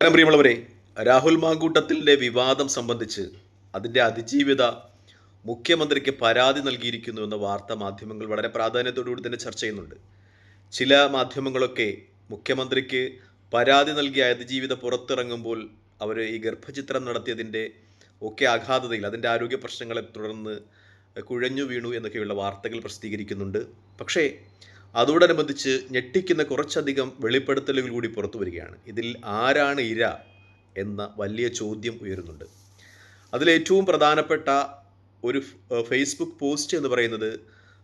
നമസ്കാരം പ്രിയമുള്ളവരെ. രാഹുൽ മാങ്കൂട്ടത്തിന്റെ വിവാദം സംബന്ധിച്ച് അതിന്റെ അതിജീവിത മുഖ്യമന്ത്രിക്ക് പരാതി നൽകിയിരിക്കുന്നു എന്ന വാർത്ത മാധ്യമങ്ങൾ വളരെ പ്രാധാന്യത്തോടുകൂടി തന്നെ ചർച്ച ചെയ്യുന്നുണ്ട്. ചില മാധ്യമങ്ങളൊക്കെ മുഖ്യമന്ത്രിക്ക് പരാതി നൽകിയ അതിജീവിത പുറത്തിറങ്ങുമ്പോൾ അവർ ഈ ഗർഭചിത്രം നടത്തിയതിന്റെ ഒക്കെ ആഘാതതയിൽ അതിന്റെ ആരോഗ്യ പ്രശ്നങ്ങളെ തുടർന്ന് കുഴഞ്ഞു വീണു എന്നൊക്കെയുള്ള വാർത്തകൾ പ്രസിദ്ധീകരിക്കുന്നുണ്ട്. പക്ഷേ അതോടനുബന്ധിച്ച് ഞെട്ടിക്കുന്ന കുറച്ചധികം വെളിപ്പെടുത്തലുകൾ കൂടി പുറത്തു വരികയാണ്. ഇതിൽ ആരാണ് ഇര എന്ന വലിയ ചോദ്യം ഉയരുന്നുണ്ട്. അതിലേറ്റവും പ്രധാനപ്പെട്ട ഒരു ഫേസ്ബുക്ക് പോസ്റ്റ് എന്ന് പറയുന്നത്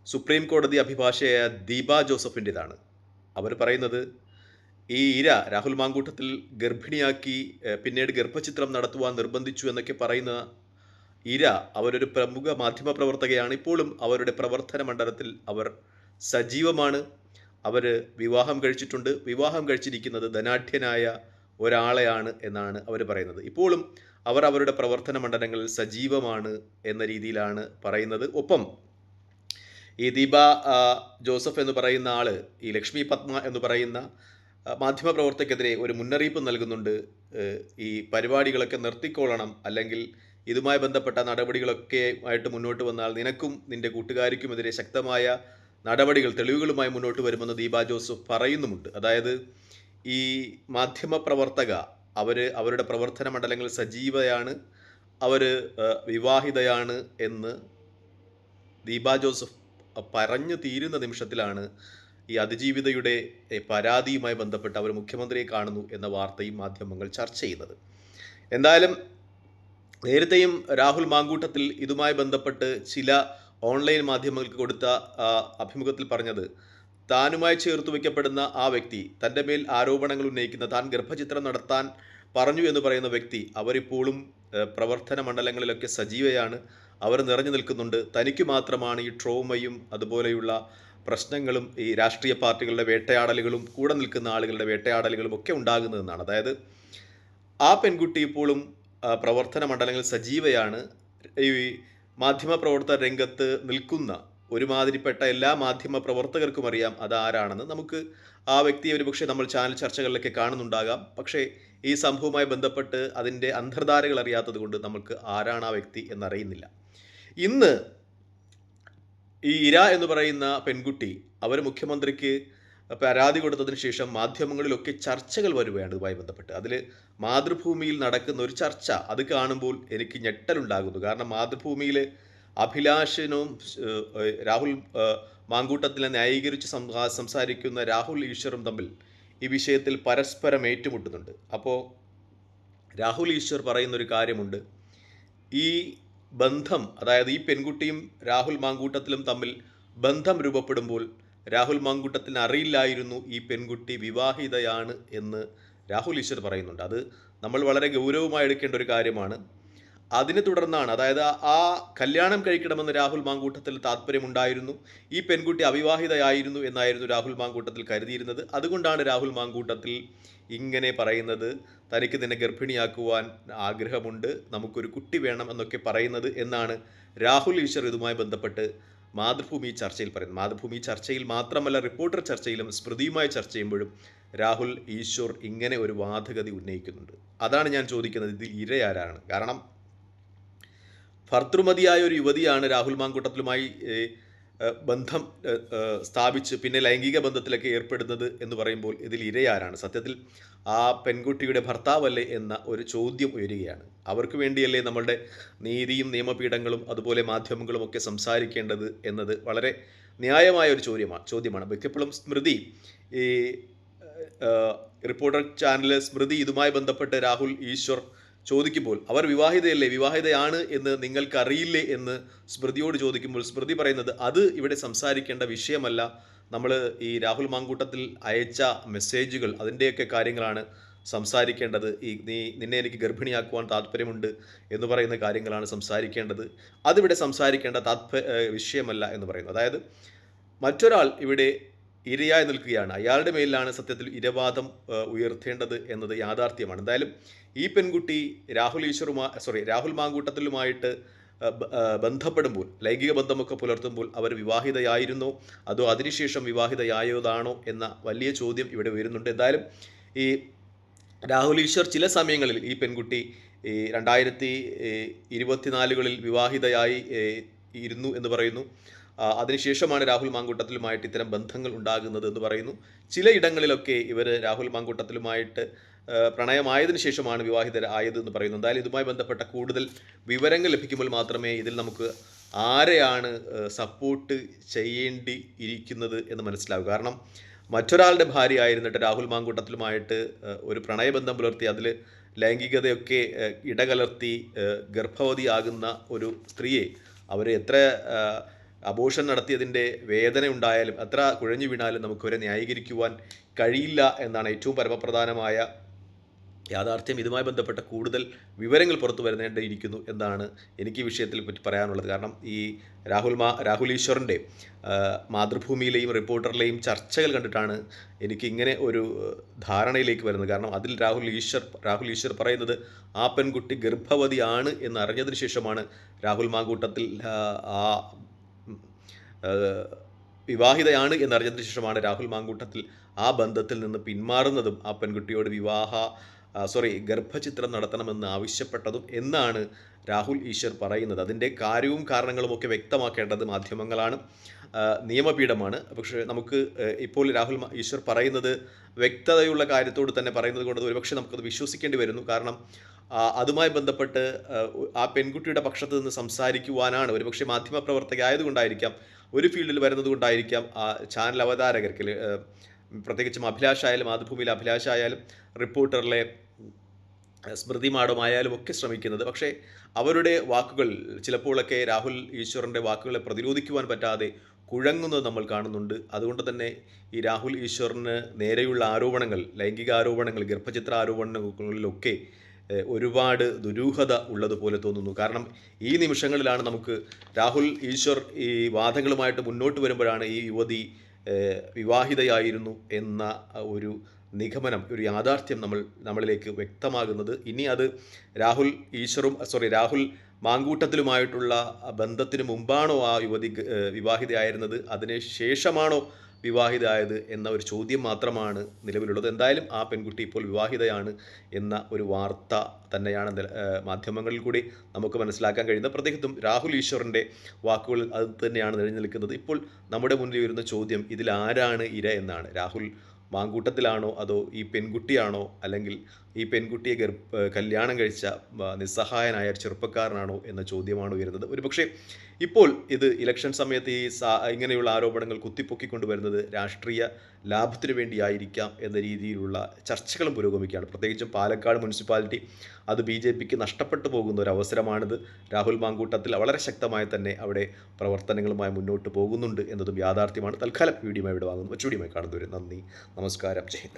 സുപ്രീം കോടതി അഭിഭാഷകയായ ദീപ ജോസഫിന്റെതാണ്. അവർ പറയുന്നത് ഈ ഇര രാഹുൽ മാങ്കൂട്ടത്തിൽ ഗർഭിണിയാക്കി പിന്നീട് ഗർഭചിത്രം നടത്തുവാൻ നിർബന്ധിച്ചു എന്നൊക്കെ പറയുന്ന ഇര അവരൊരു പ്രമുഖ മാധ്യമപ്രവർത്തകയാണ്. ഇപ്പോഴും അവരുടെ പ്രവർത്തന മണ്ഡലത്തിൽ അവർ സജീവമാണ്. അവർ വിവാഹം കഴിച്ചിട്ടുണ്ട്. വിവാഹം കഴിച്ചിരിക്കുന്നത് ധനാഢ്യനായ ഒരാളെയാണ് എന്നാണ് അവർ പറയുന്നത്. ഇപ്പോഴും അവർ അവരുടെ പ്രവർത്തന മണ്ഡലങ്ങളിൽ സജീവമാണ് എന്ന രീതിയിലാണ് പറയുന്നത്. ഒപ്പം ഈ ദീപ ജോസഫ് എന്ന് പറയുന്ന ആൾ ഈ ലക്ഷ്മി പത്മ എന്ന് പറയുന്ന മാധ്യമ മാധ്യമപ്രവർത്തകർക്കെതിരെ ഒരു മുന്നറിയിപ്പ് നൽകുന്നുണ്ട്. ഈ പരിപാടികളൊക്കെ നിർത്തിക്കൊള്ളണം. അല്ലെങ്കിൽ ഇതുമായി ബന്ധപ്പെട്ട നടപടികളൊക്കെ ആയിട്ട് മുന്നോട്ട് വന്നാൽ നിനക്കും നിന്റെ കൂട്ടുകാരിക്കുമെതിരെ ശക്തമായ നടപടികൾ തെളിവുകളുമായി മുന്നോട്ട് വരുമെന്ന് ദീപ ജോസഫ് പറയുന്നുമുണ്ട്. അതായത് ഈ മാധ്യമ പ്രവർത്തക അവർ അവരുടെ പ്രവർത്തന മണ്ഡലങ്ങൾ സജീവയാണ് അവർ വിവാഹിതയാണ് എന്ന് ദീപ ജോസഫ് പറഞ്ഞു തീരുന്ന നിമിഷത്തിലാണ് ഈ അതിജീവിതയുടെ പരാതിയുമായി ബന്ധപ്പെട്ട് അവർ മുഖ്യമന്ത്രിയെ കാണുന്നു എന്ന വാർത്തയും മാധ്യമങ്ങൾ ചർച്ച ചെയ്യുന്നത്. എന്തായാലും നേരത്തെയും രാഹുൽ മാങ്കൂട്ടത്തിൽ ഇതുമായി ബന്ധപ്പെട്ട് ചില ഓൺലൈൻ മാധ്യമങ്ങൾക്ക് കൊടുത്ത അഭിമുഖത്തിൽ പറഞ്ഞത് താനുമായി ചേർത്ത് വയ്ക്കപ്പെടുന്ന ആ വ്യക്തി തന്റെ മേൽ ആരോപണങ്ങൾ ഉന്നയിക്കുന്ന താൻ ഗർഭചിത്രം നടത്താൻ പറഞ്ഞു എന്ന് പറയുന്ന വ്യക്തി അവരിപ്പോഴും പ്രവർത്തന മണ്ഡലങ്ങളിലൊക്കെ സജീവയാണ്. അവർ നിറഞ്ഞു നിൽക്കുന്നുണ്ട്. തനിക്ക് മാത്രമാണ് ഈ ട്രോമയും അതുപോലെയുള്ള പ്രശ്നങ്ങളും ഈ രാഷ്ട്രീയ പാർട്ടികളുടെ വേട്ടയാടലുകളും കൂടെ നിൽക്കുന്ന ആളുകളുടെ വേട്ടയാടലുകളും ഒക്കെ ഉണ്ടാകുന്നതെന്നാണ്. അതായത് ആ പെൺകുട്ടി ഇപ്പോഴും പ്രവർത്തന മണ്ഡലങ്ങളിൽ സജീവയാണ്. ഈ മാധ്യമ പ്രവർത്തന രംഗത്ത് നിൽക്കുന്ന ഒരുമാതിരിപ്പെട്ട എല്ലാ മാധ്യമ പ്രവർത്തകർക്കും അറിയാം അതാരാണെന്ന് നമുക്ക് ആ വ്യക്തിയെ ഒരുപക്ഷെ നമ്മൾ ചാനൽ ചർച്ചകളിലൊക്കെ കാണുന്നുണ്ടാകാം. പക്ഷേ ഈ സംഭവവുമായി ബന്ധപ്പെട്ട് അതിന്റെ അന്തർധാരകൾ അറിയാത്തത് കൊണ്ട് നമുക്ക് ആരാണ് ആ വ്യക്തി എന്നറിയുന്നില്ല. ഇന്ന് ഈ ഇര എന്ന് പറയുന്ന പെൺകുട്ടി അവർ മുഖ്യമന്ത്രിക്ക് പരാതി കൊടുത്തതിന് ശേഷം മാധ്യമങ്ങളിലൊക്കെ ചർച്ചകൾ വരുകയാണ് ഇതുമായി ബന്ധപ്പെട്ട്. അതിൽ മാതൃഭൂമിയിൽ നടക്കുന്ന ഒരു ചർച്ച അത് കാണുമ്പോൾ എനിക്ക് ഞെട്ടലുണ്ടാകുന്നു. കാരണം മാതൃഭൂമിയിൽ അഭിലാഷനും രാഹുൽ മാങ്കൂട്ടത്തിനെ ന്യായീകരിച്ച് സംസാരിക്കുന്ന രാഹുൽ ഈശ്വറും തമ്മിൽ ഈ വിഷയത്തിൽ പരസ്പരം ഏറ്റുമുട്ടുന്നുണ്ട്. അപ്പോൾ രാഹുൽ ഈശ്വർ പറയുന്നൊരു കാര്യമുണ്ട്. ഈ ബന്ധം അതായത് ഈ പെൺകുട്ടിയും രാഹുൽ മാങ്കൂട്ടത്തിലും തമ്മിൽ ബന്ധം രൂപപ്പെടുമ്പോൾ രാഹുൽ മാങ്കൂട്ടത്തിന് അറിയില്ലായിരുന്നു ഈ പെൺകുട്ടി വിവാഹിതയാണ് എന്ന് രാഹുൽ ഈശ്വർ പറയുന്നുണ്ട്. അത് നമ്മൾ വളരെ ഗൗരവമായി എടുക്കേണ്ട ഒരു കാര്യമാണ്. അതിനെ തുടർന്നാണ് അതായത് ആ- കല്യാണം കഴിക്കണമെന്ന് രാഹുൽ മാങ്കൂട്ടത്തിൽ താല്പര്യമുണ്ടായിരുന്നു ഈ പെൺകുട്ടി അവിവാഹിതയായിരുന്നു എന്നായിരുന്നു രാഹുൽ മാങ്കൂട്ടത്തിൽ കരുതിയിരുന്നത്. അതുകൊണ്ടാണ് രാഹുൽ മാങ്കൂട്ടത്തിൽ ഇങ്ങനെ പറയുന്നത് തനിക്ക് നിന്നെ ഗർഭിണിയാക്കുവാൻ ആഗ്രഹമുണ്ട് നമുക്കൊരു കുട്ടി വേണം എന്നൊക്കെ പറയുന്നത് എന്നാണ് രാഹുൽ ഈശ്വർ ഇതുമായി ബന്ധപ്പെട്ട് മാതൃഭൂമി ചർച്ചയിൽ പറയുന്നത്. മാതൃഭൂമി ചർച്ചയിൽ മാത്രമല്ല റിപ്പോർട്ടർ ചർച്ചയിലും സ്മൃതിയുമായി ചർച്ച ചെയ്യുമ്പോഴും രാഹുൽ ഈശ്വർ ഇങ്ങനെ ഒരു വാദഗതി ഉന്നയിക്കുന്നുണ്ട്. അതാണ് ഞാൻ ചോദിക്കുന്നത് ഇതിൽ ഇരയാരാണ്? കാരണം ഭർത്തൃമതിയായ ഒരു യുവതിയാണ് രാഹുൽ മാങ്കൂട്ടത്തിലുമായി ബന്ധം സ്ഥാപിച്ച് പിന്നെ ലൈംഗിക ബന്ധത്തിലൊക്കെ ഏർപ്പെടുന്നത് എന്ന് പറയുമ്പോൾ ഇതിൽ ഇരയാരാണ്. സത്യത്തിൽ ആ പെൺകുട്ടിയുടെ ഭർത്താവല്ലേ എന്ന ഒരു ചോദ്യം ഉയരുകയാണ്. അവർക്ക് വേണ്ടിയല്ലേ നമ്മളുടെ നീതിയും നിയമപീഠങ്ങളും അതുപോലെ മാധ്യമങ്ങളും ഒക്കെ സംസാരിക്കേണ്ടത് എന്നത് വളരെ ന്യായമായ ഒരു ചോദ്യമാണ് ചോദ്യമാണ്. മിക്കപ്പോഴും സ്മൃതി ഈ റിപ്പോർട്ടർ ചാനൽ സ്മൃതി ഇതുമായി ബന്ധപ്പെട്ട് രാഹുൽ ഈശ്വർ ചോദിക്കുമ്പോൾ അവർ വിവാഹിതയല്ലേ? വിവാഹിതയാണ് എന്ന് നിങ്ങൾക്ക് അറിയില്ലേ എന്ന് സ്മൃതിയോട് ചോദിക്കുമ്പോൾ സ്മൃതി പറയുന്നത് അത് ഇവിടെ സംസാരിക്കേണ്ട വിഷയമല്ല. നമ്മൾ ഈ രാഹുൽ മാങ്കൂട്ടത്തിൽ അയച്ച മെസ്സേജുകൾ അതിന്റെയൊക്കെ കാര്യങ്ങളാണ് സംസാരിക്കേണ്ടത്. ഈ നീ നിന്നെ എനിക്ക് ഗർഭിണിയാക്കുവാൻ താല്പര്യമുണ്ട് എന്ന് പറയുന്ന കാര്യങ്ങളാണ് സംസാരിക്കേണ്ടത്. അതിവിടെ സംസാരിക്കേണ്ട താത്പ വിഷയമല്ല എന്ന് പറയുന്നു. അതായത് മറ്റൊരാൾ ഇവിടെ ഇരയായി നിൽക്കുകയാണ്. അയാളുടെ മേലിലാണ് സത്യത്തിൽ ഇരവാദം ഉയർത്തേണ്ടത് എന്നത് യാഥാർത്ഥ്യമാണ്. എന്തായാലും ഈ പെൺകുട്ടി രാഹുൽ ഈശ്വറുമാ സോറി രാഹുൽ മാങ്കൂട്ടത്തിലുമായിട്ട് ബന്ധപ്പെടുമ്പോൾ ലൈംഗിക ബന്ധമൊക്കെ പുലർത്തുമ്പോൾ അവർ വിവാഹിതയായിരുന്നോ? അതോ അതിനുശേഷം വിവാഹിതയായതാണോ? എന്ന വലിയ ചോദ്യം ഇവിടെ വരുന്നുണ്ട്. എന്തായാലും ഈ രാഹുൽ ഈശ്വർ ചില സമയങ്ങളിൽ ഈ പെൺകുട്ടി ഈ രണ്ടായിരത്തി ഇരുപത്തിനാലുകളിൽ വിവാഹിതയായി ഇരുന്നു എന്ന് പറയുന്നു. അതിനുശേഷമാണ് രാഹുൽ മാങ്കൂട്ടത്തിലുമായിട്ട് ഇത്തരം ബന്ധങ്ങൾ ഉണ്ടാകുന്നത് എന്ന് പറയുന്നു. ചിലയിടങ്ങളിലൊക്കെ ഇവർ രാഹുൽ മാങ്കൂട്ടത്തിലുമായിട്ട് പ്രണയമായതിനു ശേഷമാണ് വിവാഹിതരായത് എന്ന് പറയുന്നു. എന്തായാലും ഇതുമായി ബന്ധപ്പെട്ട കൂടുതൽ വിവരങ്ങൾ ലഭിക്കുമ്പോൾ മാത്രമേ ഇതിൽ നമുക്ക് ആരെയാണ് സപ്പോർട്ട് ചെയ്യേണ്ടി ഇരിക്കുന്നത് എന്ന് മനസ്സിലാവും. കാരണം മറ്റൊരാളുടെ ഭാര്യ ആയിരുന്നിട്ട് രാഹുൽ മാങ്കൂട്ടത്തിലുമായിട്ട് ഒരു പ്രണയബന്ധം പുലർത്തി അതിൽ ലൈംഗികതയൊക്കെ ഇടകലർത്തി ഗർഭവതിയാകുന്ന ഒരു സ്ത്രീയെ അവർ എത്ര അബോഷൻ നടത്തിയതിന്റെ വേദന ഉണ്ടായാലും എത്ര കുഴഞ്ഞു വീണാലും നമുക്കവരെ ന്യായീകരിക്കുവാൻ കഴിയില്ല എന്നാണ് ഏറ്റവും പരമപ്രധാനമായ യാഥാർത്ഥ്യം. ഇതുമായി ബന്ധപ്പെട്ട കൂടുതൽ വിവരങ്ങൾ പുറത്തു വരുന്നേണ്ടിയിരിക്കുന്നു എന്നാണ് എനിക്ക് ഈ വിഷയത്തിൽ പറ്റി പറയാനുള്ളത്. കാരണം ഈ രാഹുൽ മാ രാഹുൽ ഈശ്വറിന്റെ മാതൃഭൂമിയിലെയും റിപ്പോർട്ടറിലെയും ചർച്ചകൾ കണ്ടിട്ടാണ് എനിക്ക് ഇങ്ങനെ ഒരു ധാരണയിലേക്ക് വരുന്നത്. കാരണം അതിൽ രാഹുൽ ഈശ്വർ രാഹുൽ ഈശ്വർ പറയുന്നത് ആ പെൺകുട്ടി ഗർഭവതിയാണ് എന്ന് അറിഞ്ഞതിന് ശേഷമാണ് രാഹുൽ മാങ്കൂട്ടത്തിൽ ആ, വിവാഹിതയാണ് എന്നറിഞ്ഞതിന് ശേഷമാണ് രാഹുൽ മാങ്കൂട്ടത്തിൽ ആ ബന്ധത്തിൽ നിന്ന് പിന്മാറുന്നതും ആ പെൺകുട്ടിയോട് വിവാഹ സോറി ഗർഭചിത്രം നടത്തണമെന്ന് ആവശ്യപ്പെട്ടതും എന്നാണ് രാഹുൽ ഈശ്വർ പറയുന്നത്. അതിന്റെ കാര്യവും കാരണങ്ങളും ഒക്കെ വ്യക്തമാക്കേണ്ടത് മാധ്യമങ്ങളാണ് നിയമപീഠമാണ്. പക്ഷേ നമുക്ക് ഇപ്പോൾ രാഹുൽ ഈശ്വർ പറയുന്നത് വ്യക്തതയുള്ള കാര്യത്തോട് തന്നെ പറയുന്നത് കൊണ്ട് ഒരുപക്ഷെ നമുക്കത് വിശ്വസിക്കേണ്ടി വരുന്നു. കാരണം അതുമായി ബന്ധപ്പെട്ട് ആ, പെൺകുട്ടിയുടെ പക്ഷത്ത് നിന്ന് സംസാരിക്കുവാനാണ് ഒരുപക്ഷെ മാധ്യമപ്രവർത്തക ആയതുകൊണ്ടായിരിക്കാം ഒരു ഫീൽഡിൽ വരുന്നത് കൊണ്ടായിരിക്കാം ആ ചാനൽ അവതാരകർക്ക് പ്രത്യേകിച്ചും അഭിലാഷ് ആയാലും മാതൃഭൂമിയിലെ അഭിലാഷ് ആയാലും റിപ്പോർട്ടറിലെ സ്മൃതി മാഡമായാലും ഒക്കെ ശ്രമിക്കുന്നത്. പക്ഷേ അവരുടെ വാക്കുകൾ ചിലപ്പോഴൊക്കെ രാഹുൽ ഈശ്വറിന്റെ വാക്കുകളെ പ്രതിരോധിക്കുവാൻ പറ്റാതെ കുഴങ്ങുന്നത് നമ്മൾ കാണുന്നുണ്ട്. അതുകൊണ്ട് തന്നെ ഈ രാഹുൽ ഈശ്വറിന് നേരെയുള്ള ആരോപണങ്ങൾ ലൈംഗിക ആരോപണങ്ങൾ ഗർഭചിത്ര ആരോപണങ്ങളിലൊക്കെ ഒരുപാട് ദുരൂഹത ഉള്ളതുപോലെ തോന്നുന്നു. കാരണം ഈ നിമിഷങ്ങളിലാണ് നമുക്ക് രാഹുൽ ഈശ്വർ ഈ വാദങ്ങളുമായിട്ട് മുന്നോട്ട് വരുമ്പോഴാണ് ഈ യുവതി വിവാഹിതയായിരുന്നു എന്ന ഒരു നിഗമനം ഒരു യാഥാർത്ഥ്യം നമ്മൾ നമ്മളിലേക്ക് വ്യക്തമാകുന്നത്. ഇനി അത് രാഹുൽ ഈശ്വറും സോറി രാഹുൽ മാങ്കൂട്ടത്തിലുമായിട്ടുള്ള ബന്ധത്തിന് മുമ്പാണോ ആ യുവതി വിവാഹിതയായിരുന്നത്? അതിന് ശേഷമാണോ വിവാഹിതയായത് എന്ന ഒരു ചോദ്യം മാത്രമാണ് നിലവിലുള്ളത്. എന്തായാലും ആ പെൺകുട്ടി ഇപ്പോൾ വിവാഹിതയാണ് എന്ന ഒരു വാർത്ത തന്നെയാണ് മാധ്യമങ്ങളിൽ കൂടി നമുക്ക് മനസ്സിലാക്കാൻ കഴിയുന്നത്. പ്രത്യേകിച്ചും രാഹുൽ ഈശ്വറിന്റെ വാക്കുകളിൽ അത് തന്നെയാണ് നിഴഞ്ഞു നിൽക്കുന്നത് ഇപ്പോൾ നമ്മുടെ മുന്നിൽ വരുന്ന ചോദ്യം ഇതിൽ ആരാണ് ഇര എന്നാണ്. രാഹുൽ മാങ്കൂട്ടത്തിലാണോ അതോ ഈ പെൺകുട്ടിയാണോ? അല്ലെങ്കിൽ ഈ പെൺകുട്ടിയെ ഗർഭ കല്യാണം കഴിച്ച നിസ്സഹായനായ ചെറുപ്പക്കാരനാണോ എന്ന ചോദ്യമാണ് ഉയരുന്നത്. ഒരുപക്ഷെ ഇപ്പോൾ ഇത് ഇലക്ഷൻ സമയത്ത് ഈ ഇങ്ങനെയുള്ള ആരോപണങ്ങൾ കുത്തിപ്പൊക്കിക്കൊണ്ടുവരുന്നത് രാഷ്ട്രീയ ലാഭത്തിനു വേണ്ടിയായിരിക്കാം എന്ന രീതിയിലുള്ള ചർച്ചകളും പുരോഗമിക്കുകയാണ്. പ്രത്യേകിച്ചും പാലക്കാട് മുനിസിപ്പാലിറ്റി അത് ബി ജെ പിക്ക് നഷ്ടപ്പെട്ടു പോകുന്ന ഒരു അവസരമാണിത്. രാഹുൽ മാങ്കൂട്ടത്തിൽ വളരെ ശക്തമായി തന്നെ അവിടെ പ്രവർത്തനങ്ങളുമായി മുന്നോട്ട് പോകുന്നുണ്ട് എന്നതും യാഥാർത്ഥ്യമാണ്. തൽക്കാലം വീഡിയോമായി ഇവിടെ വാങ്ങുന്നു. മറ്റു കാണുന്നവരെ നന്ദി. നമസ്കാരം. ജയ്